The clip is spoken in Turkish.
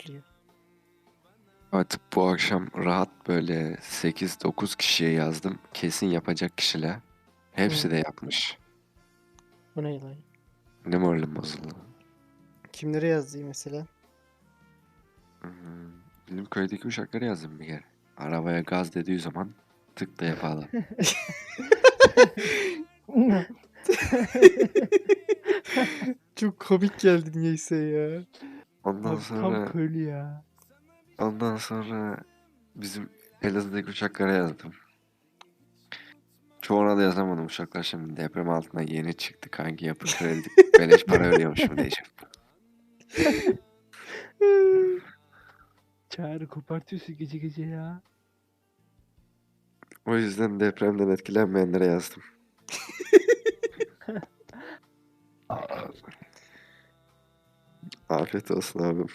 işliyor. Evet bu akşam rahat böyle 8-9 kişiye yazdım. Kesin yapacak kişiler. Hepsi Hı. de yapmış. Bu ne lan? Ne moralim bozuldu. Kimlere yazdı mesela? Hmm, Bizim köydeki uşakları yazdım bir kere. Arabaya gaz dediği zaman tık da yapalım. Çok komik geldi niyeyse ya. Ondan Abi sonra tam köylü ya. ondan sonra bizim Elazığ'daki uşaklara yazdım. Çoğuna da yazamadım uşaklar şimdi deprem altına yeni çıktı kanki yapı kredi beleş para ödüyormuş mu diyeceğim. Çağrı kopartıyorsun gece gece ya. O yüzden depremden etkilenmeyenlere yazdım. Afiyet olsun abim.